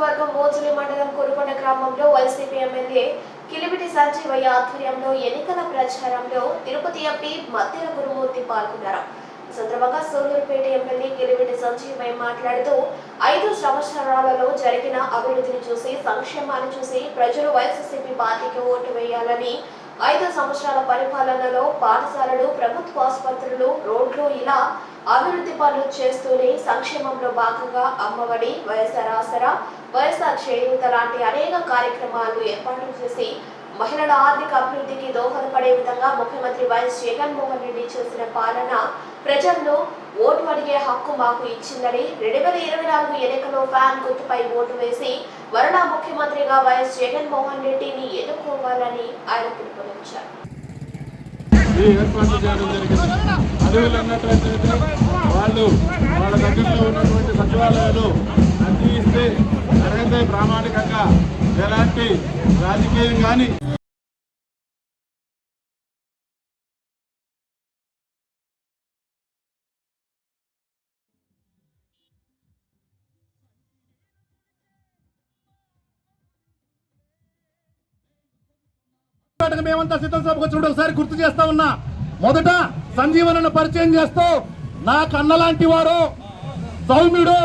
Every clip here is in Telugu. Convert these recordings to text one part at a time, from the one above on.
నియోజకవర్గం మోజులి మండలం కురుకొండ గ్రామంలో వైసీపీ ఎమ్మెల్యే కిలిబిటి సంజీవయ్య ఆధ్వర్యంలో ఎన్నికల ప్రచారంలో తిరుపతి ఎంపీ మద్దెల గురుమూర్తి పాల్గొన్నారు. సందర్భంగా సూలూరుపేట ఎమ్మెల్యే కిలిమిటి సంజీవయ్య మాట్లాడుతూ ఐదు సంవత్సరాలలో జరిగిన అభివృద్ధిని చూసి సంక్షేమాన్ని చూసి ప్రజలు వైఎస్ఎస్సీపీ పార్టీకి ఓటు వేయాలని ఐదు సంవత్సరాల పరిపాలనలో పాఠశాలలు ప్రభుత్వ ఆసుపత్రులు రోడ్లు ఇలా అభివృద్ధి పనులు చేస్తూనే సంక్షేమంలో భాగంగా అమ్మఒడి వైఎస్ఆర్ ఆసరా వైఎస్ఆర్ చేయూత లాంటి అనేక కార్యక్రమాలు ఏర్పాటు చేసి మహిళల ఆర్థిక అభివృద్ధికి దోహదపడే విధంగా ముఖ్యమంత్రి వైఎస్ జగన్మోహన్ రెడ్డి చేసిన పాలన ప్రజల్లో ఓటు అడిగే హక్కు మాకు ఇచ్చిందని రెండు వేల ఇరవై నాలుగు ఎన్నికలో ఫ్యాన్ గుర్తుపై ఓటు వేసి మరలా ముఖ్యమంత్రిగా వైఎస్ జగన్మోహన్ రెడ్డిని ఎన్నుకోవాలని ఆయన పిలుపునిచ్చారు. ఈ ఏర్పాట్లు చేయడం జరిగింది? అడవులు అన్నట్లయితే వాళ్ళు వాళ్ళ దగ్గరలో ఉన్నటువంటి సచివాలయాలు అందిస్తే ప్రామాణికంగా ఎలాంటి రాజకీయం కానీ మేమంతా సిద్ధం సభకు వచ్చినప్పుడు ఒకసారి గుర్తు చేస్తా ఉన్నా. మొదట సంజీవనను పరిచయం చేస్తూ నా కన్న లాంటి వారు సౌమ్యుడు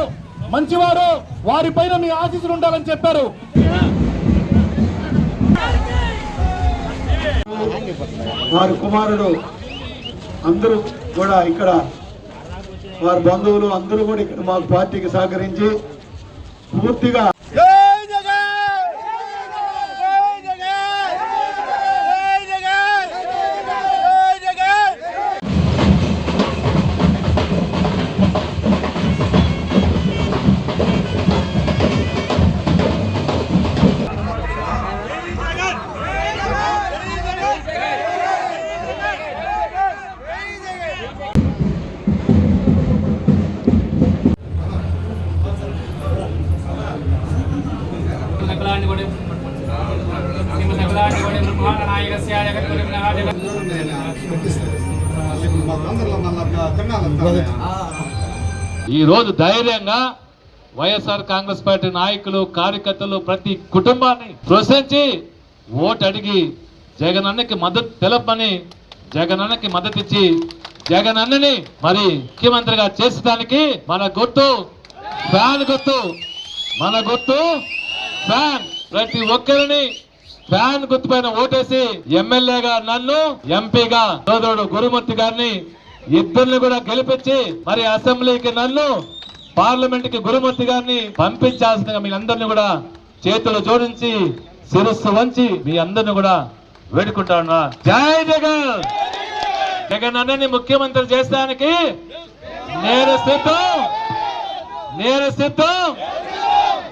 మంచివారు వారిపైన మీ ఆశీస్సులు ఉండాలని చెప్పారు. వారి కుమారుడు అందరూ కూడా ఇక్కడ వారి బంధువులు అందరూ కూడా ఇక్కడ మాకు పార్టీకి సహకరించి పూర్తిగా ఈరోజు ధైర్యంగా వైఎస్ఆర్ కాంగ్రెస్ పార్టీ నాయకులు కార్యకర్తలు ప్రతి కుటుంబాన్ని ప్రోత్సహించి ఓటు అడిగి జగనన్నకి మద్దతు తెలపని జగనన్నకి మద్దతు ఇచ్చి జగనన్నని మరి ముఖ్యమంత్రిగా చేసేదానికి మన గుర్తు ఫ్యాన్ గుర్తు. మన గుర్తు ఫ్యాన్. ప్రతి ఒక్కరిని ఫ్యాన్ గుర్తుపైన ఓటేసి ఎమ్మెల్యేగా నన్ను ఎంపీగా సోదరుడు గురుమూర్తి గారిని ఇద్దరిని కూడా గెలిపించి మరి అసెంబ్లీకి నన్ను పార్లమెంట్కి గురుమూర్తి గారిని పంపించాల్సిన మీ అందరిని కూడా చేతులు జోడించి శిరస్సు వంచి మీ అందరిని కూడా వేడుకుంటా జై జగన్! జగన్ అన్నని ముఖ్యమంత్రి చేస్తానికి నేను సిద్ధం నేను సిద్ధం